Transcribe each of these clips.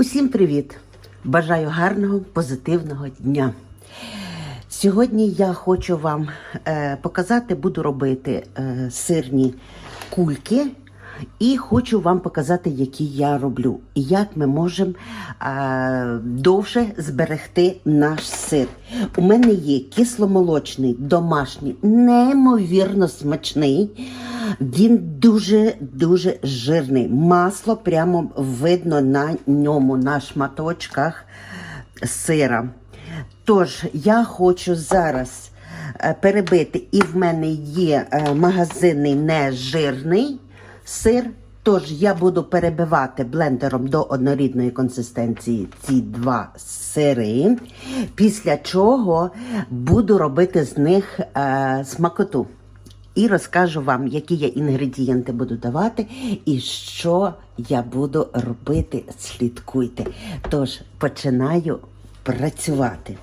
Усім привіт! Бажаю гарного, позитивного дня. Сьогодні я хочу вам е, показати, буду робити е, сирні кульки. І хочу вам показати, які я роблю, і як ми можемо е, довше зберегти наш сир. У мене є кисломолочний, домашній, неймовірно смачний. Він дуже-дуже жирний. Масло прямо видно на ньому, на шматочках сира. Тож, я хочу зараз е, перебити, і в мене є е, магазинний нежирний сир. Тож я буду перебивати блендером до однорідної консистенції ці два сири, після чого буду робити з них е, смакоту. І розкажу вам, які я інгредієнти буду давати і що я буду робити. Слідкуйте. Тож починаю працювати.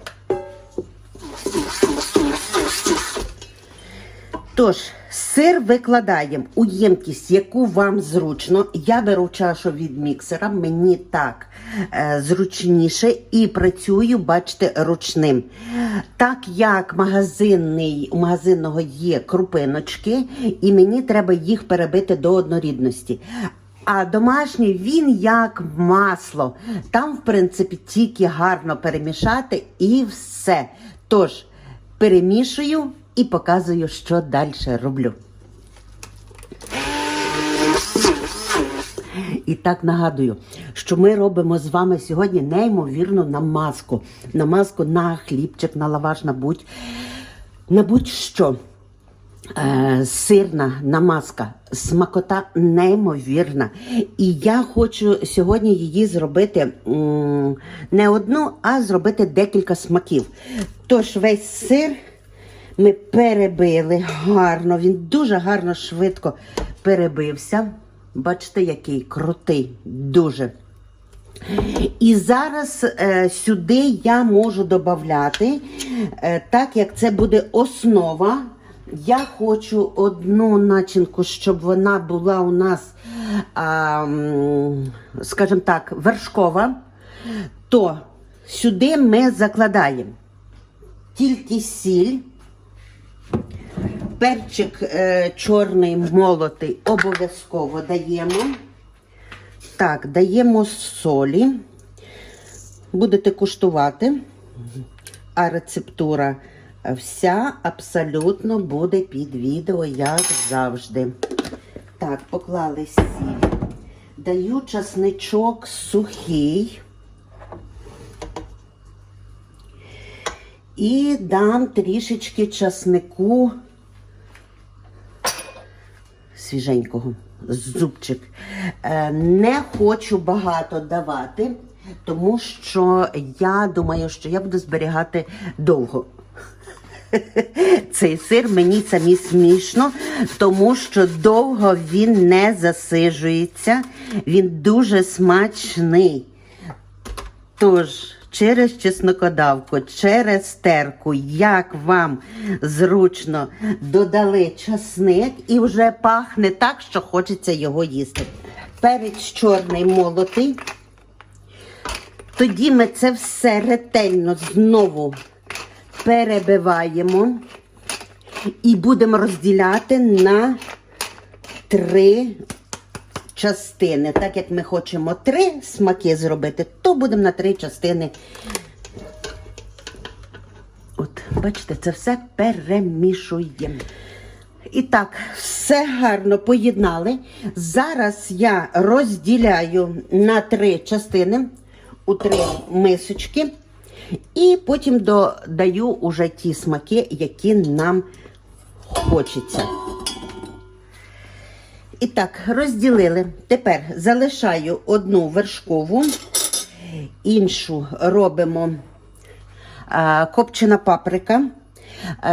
Тож, сир викладаємо у ємкість, яку вам зручно. Я беру чашу від міксера, мені так е, зручніше і працюю, бачите, ручним. Так як магазинний, у магазинного є крупиночки, і мені треба їх перебити до однорідності. А домашній він як масло. Там, в принципі, тільки гарно перемішати і все. Тож, перемішую і показую, що далі роблю. І так нагадую, що ми робимо з вами сьогодні неймовірну намазку. Намазку на хлібчик, на лаваш, на будь на будь-що. Е, сирна намазка, смакота неймовірна. І я хочу сьогодні її зробити не одну, а зробити декілька смаків. Тож весь сир ми перебили гарно, він дуже гарно швидко перебився. Бачите, який крутий, дуже. І зараз е, сюди я можу додати, е, так як це буде основа. Я хочу одну начинку, щоб вона була у нас, м, скажімо так, вершкова. То сюди ми закладаємо тільки сіль, перчик е, чорний молотий обов'язково даємо. Так, даємо солі. Будете куштувати, а рецептура вся абсолютно буде під відео, як завжди. Так, поклали сіль. Даю часничок сухий. І дам трішечки часнику свіженького, зубчик. Е, Не хочу багато давати, тому що я думаю, що я буду зберігати довго. Цей сир мені самі смішно, тому що довго він не засижується, він дуже смачний. Тож, через чеснокодавку, через терку, як вам зручно додали часник і вже пахне так, що хочеться його їсти. Перець чорний молотий. Тоді ми це все ретельно знову перебиваємо і будемо розділяти на три частини. Так як ми хочемо три смаки зробити, то будемо на три частини. От, бачите, це все перемішуємо. І так, все гарно поєднали. Зараз я розділяю на три частини у три мисочки. І потім додаю уже ті смаки, які нам хочеться. І так, розділили. Тепер залишаю одну вершкову, іншу робимо копчена паприка.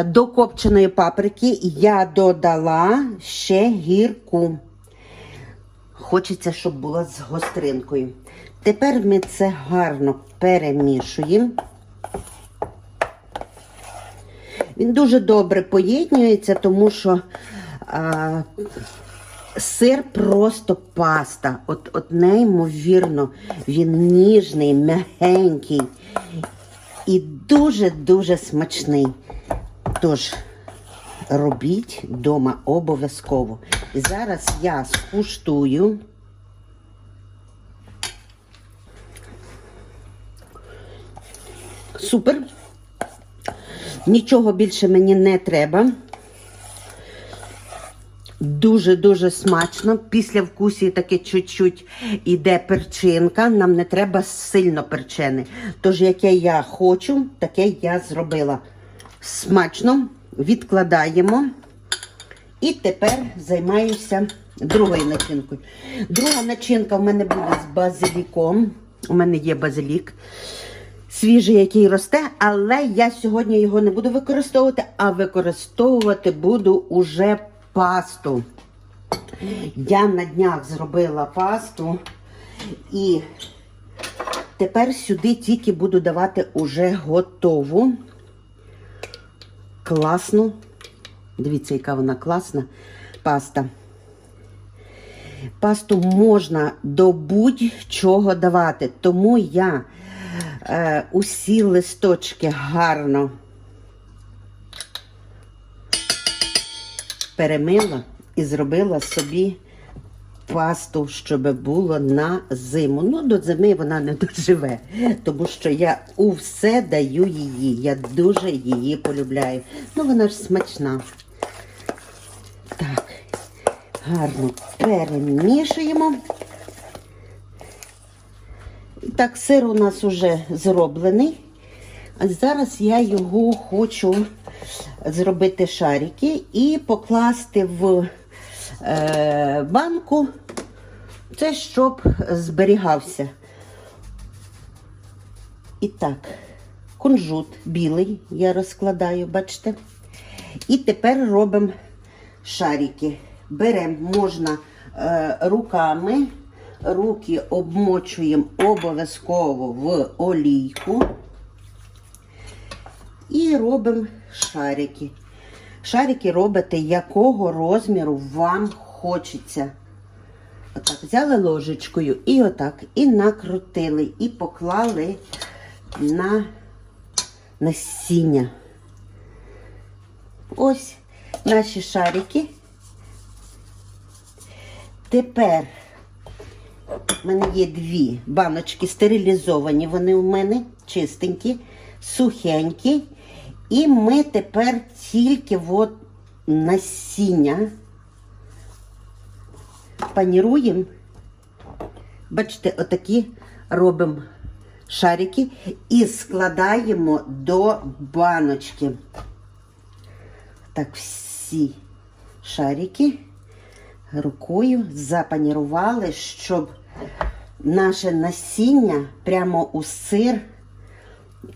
До копченої паприки я додала ще гірку. Хочеться, щоб була з гостринкою. Тепер ми це гарно перемішуємо. Він дуже добре поєднюється, тому що а, Сир просто паста. От, от неймовірно, він ніжний, м'ягенький і дуже-дуже смачний. Тож, робіть вдома обов'язково. Зараз я скуштую. Супер. Нічого більше мені не треба. Дуже-дуже смачно. Після вкусі таке чуть-чуть іде перчинка. Нам не треба сильно перчене. Тож, яке я хочу, таке я зробила. Смачно відкладаємо. І тепер займаюся другою начинкою. Друга начинка в мене буде з базиліком. У мене є базилік свіжий, який росте, але я сьогодні його не буду використовувати, а використовувати буду уже пасту. Я на днях зробила пасту і тепер сюди тільки буду давати уже готову. Класну. Дивіться, яка вона класна паста. Пасту можна до будь-чого давати, тому я е, усі листочки гарно перемила і зробила собі пасту, щоб було на зиму. Ну, до зими вона не доживе, тому що я у все даю її. Я дуже її полюбляю. Ну, вона ж смачна. Так, гарно перемішуємо. Так, сир у нас уже зроблений. Зараз я його хочу зробити шарики і покласти в е, банку. Це щоб зберігався. І так, кунжут білий я розкладаю, бачите? І тепер робимо шарики. Беремо можна е, руками. Руки обмочуємо обов'язково в олійку і робимо шарики. Шарики робите якого розміру вам хочеться. Отак, взяли ложечкою і отак, і накрутили, і поклали на насіння. Ось наші шарики. Тепер у мене є дві баночки стерилізовані, вони у мене чистенькі, сухенькі. І ми тепер тільки от насіння паніруємо. Бачите, отакі робимо шарики і складаємо до баночки. Так, всі шарики рукою запанірували, щоб наше насіння прямо у сир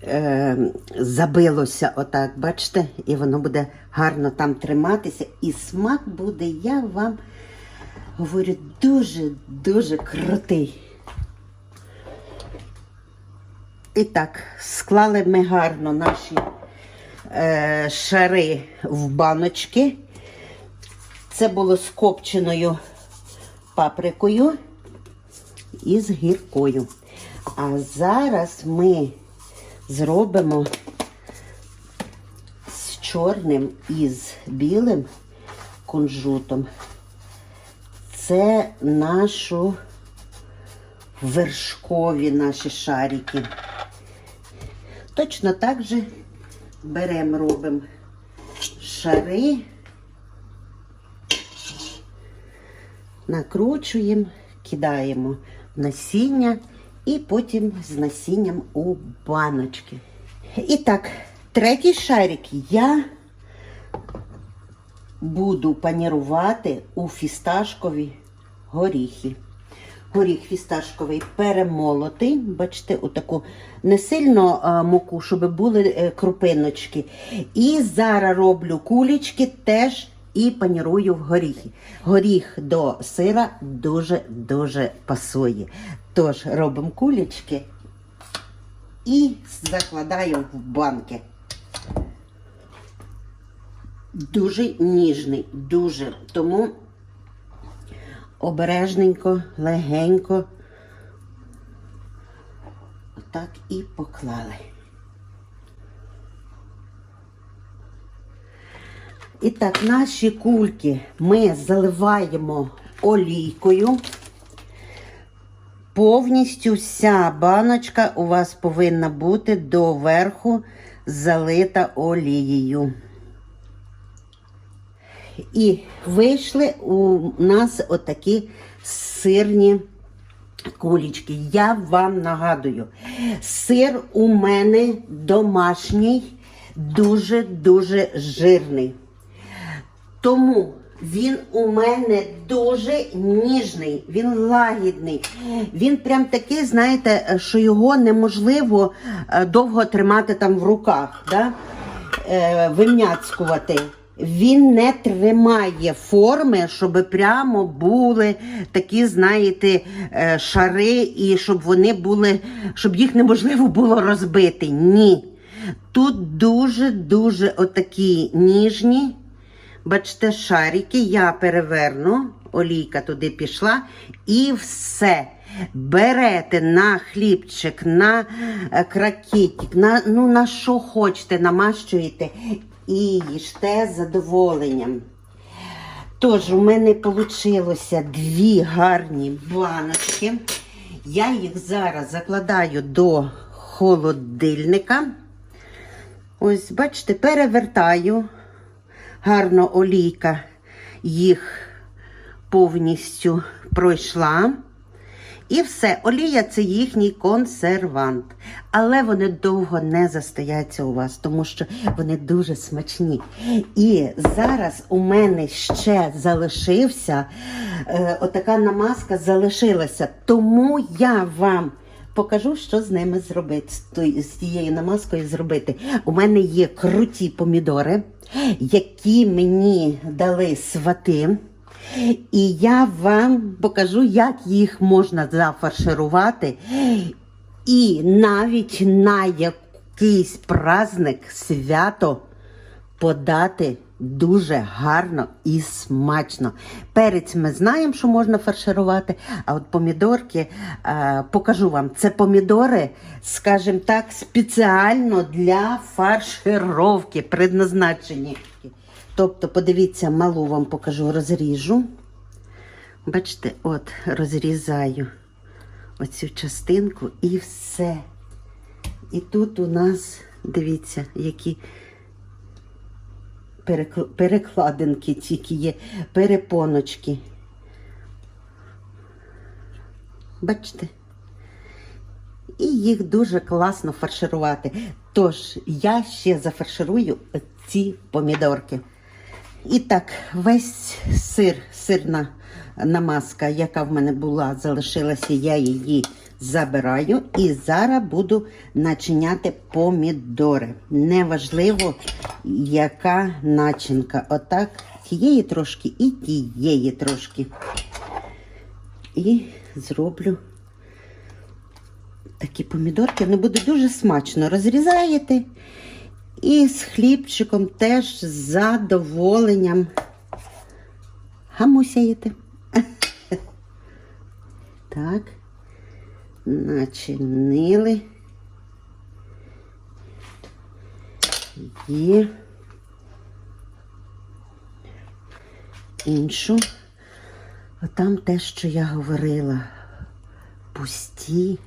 е, забилося, отак, бачите, і воно буде гарно там триматися. І смак буде, я вам говорю, дуже-дуже крутий. І так, склали ми гарно наші е, шари в баночки. Це було з копченою паприкою і з гіркою. А зараз ми зробимо з чорним і з білим кунжутом. Це нашу вершкові наші шарики. Точно так же беремо, робимо шари. накручуємо, кидаємо насіння і потім з насінням у баночки. І так, третій шарик я буду панірувати у фісташкові горіхи. Горіх фісташковий перемолотий, бачите, отаку не сильно а, муку, щоб були е, крупиночки. І зараз роблю кулічки теж і панірую в горіхи. Горіх до сира дуже-дуже пасує. Тож робимо кулічки і закладаю в банки. Дуже ніжний, дуже. Тому обережненько, легенько. Отак і поклали. І так, наші кульки ми заливаємо олійкою. Повністю вся баночка у вас повинна бути доверху залита олією. І вийшли у нас отакі сирні кулічки. Я вам нагадую, сир у мене домашній, дуже-дуже жирний. Тому він у мене дуже ніжний, він лагідний. Він прям такий, знаєте, що його неможливо е, довго тримати там в руках, да? е, вим'яцкувати. Він не тримає форми, щоб прямо були такі, знаєте, е, шари, і щоб вони були, щоб їх неможливо було розбити. Ні. Тут дуже-дуже отакі ніжні. Бачите, шарики я переверну, олійка туди пішла, і все. Берете на хлібчик, на е, кракетик, на, ну, на що хочете, намащуєте і їжте з задоволенням. Тож, у мене вийшло дві гарні баночки. Я їх зараз закладаю до холодильника. Ось, бачите, перевертаю гарно олійка їх повністю пройшла. І все, олія це їхній консервант. Але вони довго не застояться у вас, тому що вони дуже смачні. І зараз у мене ще залишився, е, отака намазка залишилася. Тому я вам покажу, що з ними зробити, з тією намазкою зробити. У мене є круті помідори, які мені дали свати. І я вам покажу, як їх можна зафарширувати. І навіть на якийсь праздник, свято подати дуже гарно і смачно. Перець ми знаємо, що можна фарширувати, а от помідорки е, покажу вам. Це помідори, скажімо так, спеціально для фаршировки предназначені. Тобто, подивіться, малу вам покажу, розріжу. Бачите, от розрізаю оцю частинку і все. І тут у нас, дивіться, які перекладинки тільки є, перепоночки. Бачите? І їх дуже класно фарширувати. Тож я ще зафарширую ці помідорки. І так, весь сир, сирна намазка, яка в мене була, залишилася, я її забираю. І зараз буду начиняти помідори. Неважливо, яка начинка. Отак, тієї трошки і тієї трошки. І зроблю такі помідорки. Вони буде дуже смачно. Розрізаєте і з хлібчиком теж з задоволенням гамусяєте. Так, начинили. Є іншу. Там те, що я говорила, пусті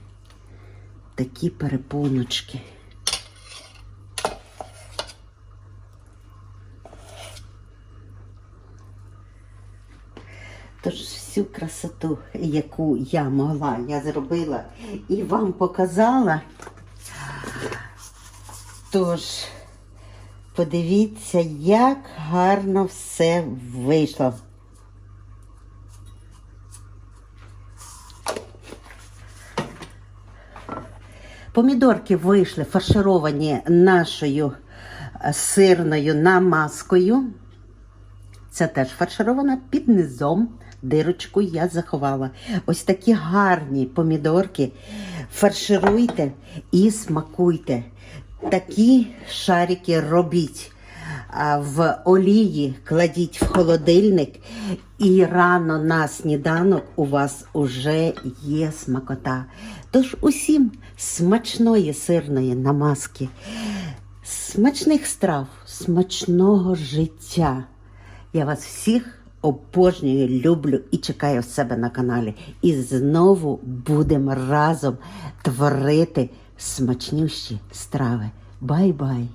такі перепоночки. Тож всю красоту, яку я могла, я зробила і вам показала. Тож, подивіться, як гарно все вийшло. Помідорки вийшли фаршировані нашою е, сирною намазкою. Це теж фарширована під низом. Дирочку я заховала. Ось такі гарні помідорки. Фаршируйте і смакуйте. Такі шарики робіть в олії, кладіть в холодильник І рано на сніданок у вас уже є смакота. Тож усім смачної сирної намазки, смачних страв, смачного життя. Я вас всіх обожнюю, люблю і чекаю себе на каналі. І знову будемо разом творити смачнющі страви. Бай-бай!